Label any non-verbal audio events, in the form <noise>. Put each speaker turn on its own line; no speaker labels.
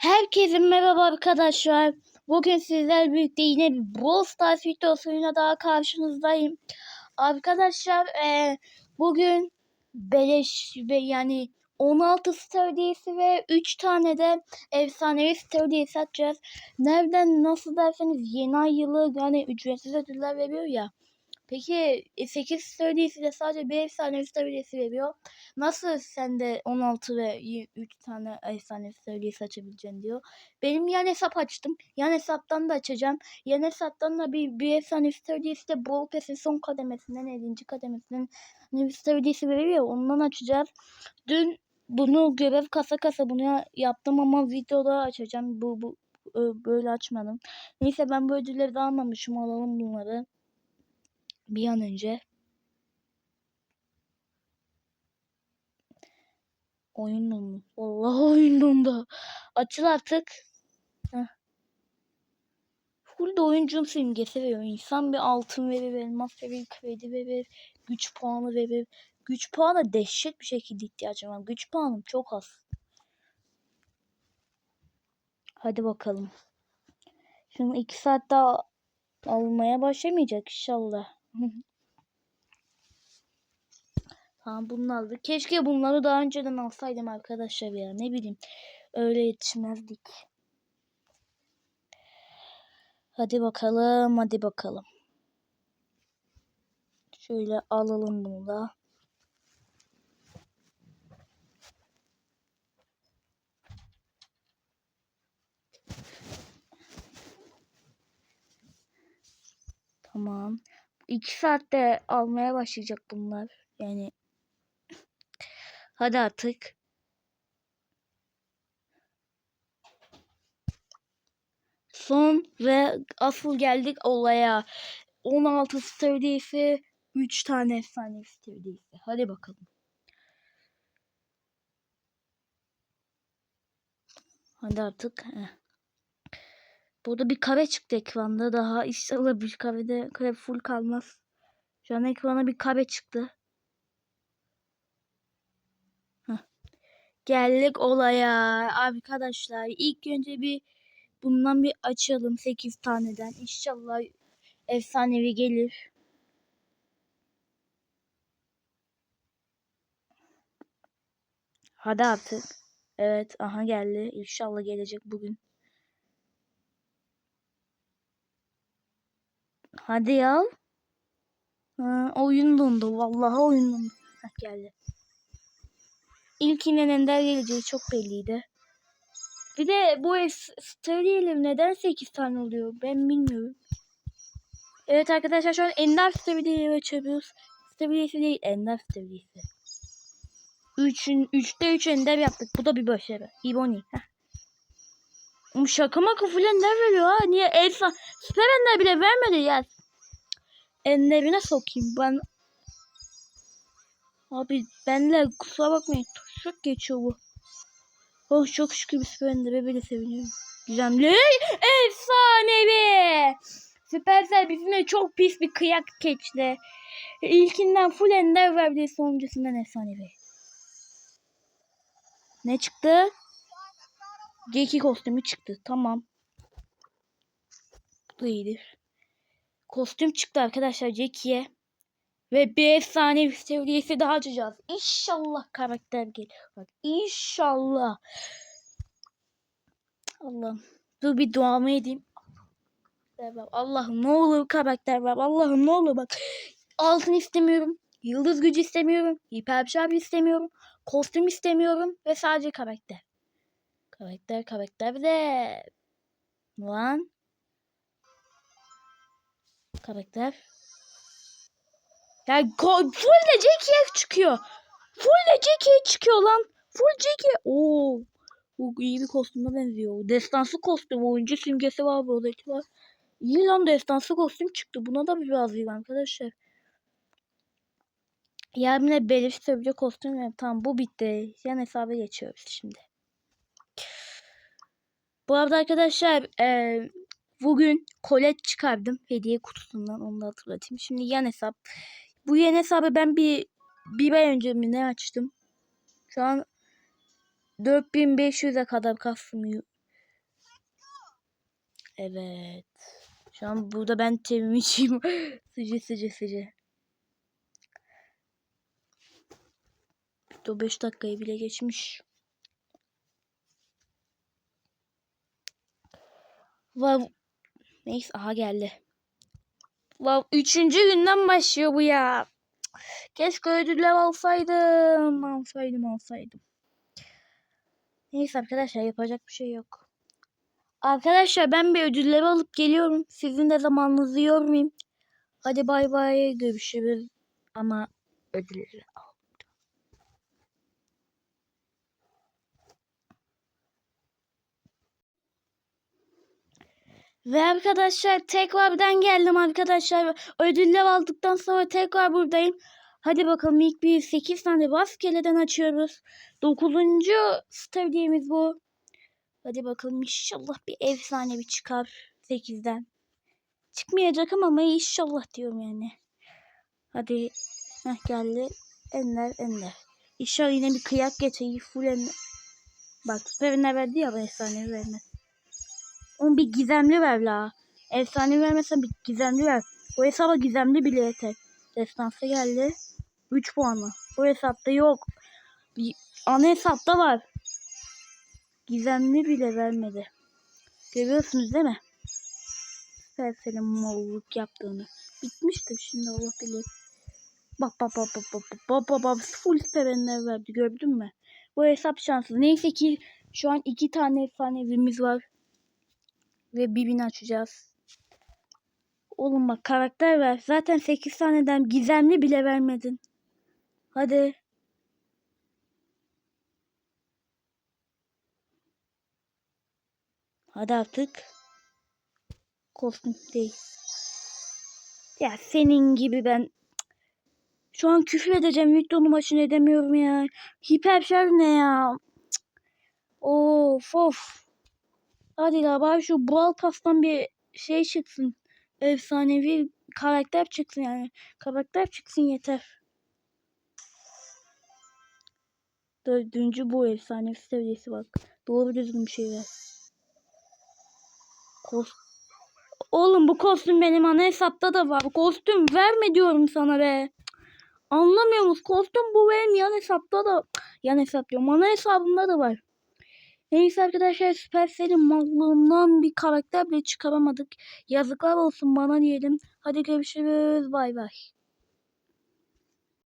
Herkese merhaba arkadaşlar. Bugün sizler birlikte yine bir Brawl Stars videosuyla daha karşınızdayım. Arkadaşlar eee, bugün beleş ve yani 16 star ve 3 tane de efsanevi star hediyesi atacağız. Nereden nasıl derseniz yeni ay yılı yani ücretsiz ödüller veriyor ya. Peki 8 star hediyesi de sadece bir efsanevi star hediyesi veriyor. Nasıl sen de 16 ve 3 tane efsane seviyesi açabileceksin diyor. Benim yan hesap açtım. Yan hesaptan da açacağım. Yan hesaptan da bir, bir efsane seviyesi de Brawl Pass'in son kademesinden 50. kademesinden hani bir seviyesi veriyor ondan açacağız. Dün bunu görev kasa kasa bunu ya- yaptım ama videoda açacağım. Bu, bu böyle açmadım. Neyse ben bu ödülleri de almamışım. Alalım bunları. Bir an önce. Oyun dondu. Vallahi <laughs> oyun dondu. Açıl artık. Heh. Full de oyuncunun simgesi veriyor. İnsan bir altın verir, elmas verir, kredi verir, güç puanı verir. Güç puanı dehşet bir şekilde ihtiyacım var. Güç puanım çok az. Hadi bakalım. Şimdi iki saat daha almaya başlamayacak inşallah. Tamam bunu. Keşke bunları daha önceden alsaydım arkadaşlar ya. Ne bileyim. Öyle yetişmezdik. Hadi bakalım. Hadi bakalım. Şöyle alalım bunu da. Tamam. İki saatte almaya başlayacak bunlar. Yani <laughs> hadi artık. Son ve asıl geldik olaya. 16 seviyesi 3 tane efsane seviyesi. Hadi bakalım. Hadi artık. Heh. Burada bir kare çıktı ekranda. Daha inşallah bir karede kare full kalmaz. Şu an ekrana bir kare çıktı. Geldik olaya. Arkadaşlar ilk önce bir bundan bir açalım 8 taneden. İnşallah efsanevi gelir. Hadi artık. Evet aha geldi. İnşallah gelecek bugün. Hadi ya. Ha, oyun dondu. Vallahi oyun dondu. Heh, geldi. İlkinden Ender geleceği çok belliydi. Bir de bu Story'lim neden 8 tane oluyor ben bilmiyorum. Evet arkadaşlar şu an Ender Story'yi açıyoruz. Story'si değil Ender Story'si. 3'ün 3'te 3 Ender yaptık. Bu da bir başarı. İboni. Şaka maka full Ender veriyor ha. Niye Elsa Süper Ender bile vermedi ya. Enderine sokayım ben. Abi benle kusura bakmayın. Çok geçiyor bu. Oh çok şükür bir süper Ender'e böyle seviniyorum. Gizemli efsanevi. Süpersel bizimle çok pis bir kıyak keçti. İlkinden full ender ver bir de sonuncusundan efsanevi. Ne çıktı? Jackie kostümü çıktı. Tamam. Bu da iyidir. Kostüm çıktı arkadaşlar Jackie'ye. Ve bir efsane seviyesi daha açacağız. İnşallah karakter gelir. Bak inşallah. Allah'ım. Dur bir duamı edeyim. Allah'ım ne olur karakter ver. Allah'ım ne olur bak. Altın istemiyorum. Yıldız gücü istemiyorum. Hiper şarj istemiyorum. Kostüm istemiyorum. Ve sadece karakter. Karakter karakter de. Lan. Karakter. Ya full de Jackie'ye çıkıyor. Full de Jackie'ye çıkıyor lan. Full Jackie. Oo. Bu iyi bir kostüme benziyor. Destansı kostüm. Oyuncu simgesi var buradaki var. İyi lan destansı kostüm çıktı. Buna da bir razıyım arkadaşlar. Belirsiz sövücü kostüm yap. Tamam bu bitti. Yan hesaba geçiyoruz şimdi. Bu arada arkadaşlar e, bugün kolet çıkardım hediye kutusundan onu da hatırlatayım. Şimdi yan hesap. Bu yan hesabı ben bir bir ay önce mi ne açtım? Şu an 4500'e kadar kastım. Evet. Şu an burada ben temizleyeyim. <laughs> sıcı sıcı sıcı. Video 5 dakikayı bile geçmiş. Vav. Neyse aha geldi. Vav. Üçüncü günden başlıyor bu ya. Keşke ödüller alsaydım. Alsaydım alsaydım. Neyse arkadaşlar yapacak bir şey yok. Arkadaşlar ben bir ödülleri alıp geliyorum. Sizin de zamanınızı yormayayım. Hadi bay bay görüşürüz. Ama ödülleri al. Ve arkadaşlar tekrardan geldim arkadaşlar. Ödüller aldıktan sonra tekrar buradayım. Hadi bakalım ilk bir 8 tane rastgeleden açıyoruz. 9. sevdiğimiz bu. Hadi bakalım inşallah bir efsane bir çıkar 8'den. Çıkmayacak ama inşallah diyorum yani. Hadi. Heh geldi. Ender Ender. İnşallah yine bir kıyak geçeyi full Ender. Bak süper verdi ya ben efsanevi vermez. Oğlum bir gizemli ver la. Efsane vermesen bir gizemli ver. Bu hesaba gizemli bile yeter. Destansa geldi. 3 puanla. Bu hesapta yok. Bir ana hesapta var. Gizemli bile vermedi. Görüyorsunuz değil mi? Felselim molluk yaptığını. Bitmiştir şimdi Allah bilir. Bak bak bak bak bak bak bak bak full sevenler verdi gördün mü? Bu hesap şanslı. Neyse ki şu an iki tane efsane efsanevimiz var. Ve birini açacağız. Oğlum bak karakter ver. Zaten 8 taneden gizemli bile vermedin. Hadi. Hadi artık. Kostüm değil. Ya senin gibi ben şu an küfür edeceğim. Videonun başına edemiyorum ya. Hiperşarj ne ya? Of of. Hadi ya bari şu Brawl Pass'tan bir şey çıksın. Efsanevi karakter çıksın yani. Karakter çıksın yeter. Dördüncü bu efsanevi seviyesi bak. Doğru düzgün bir şey ver. Kos Oğlum bu kostüm benim ana hesapta da var. Kostüm verme diyorum sana be. Anlamıyor musun? Kostüm bu benim yan hesapta da. Yan hesap diyorum. Ana hesabımda da var. Neyse arkadaşlar Supercell'in mallığından bir karakter bile çıkaramadık. Yazıklar olsun bana diyelim. Hadi görüşürüz. Bay bay.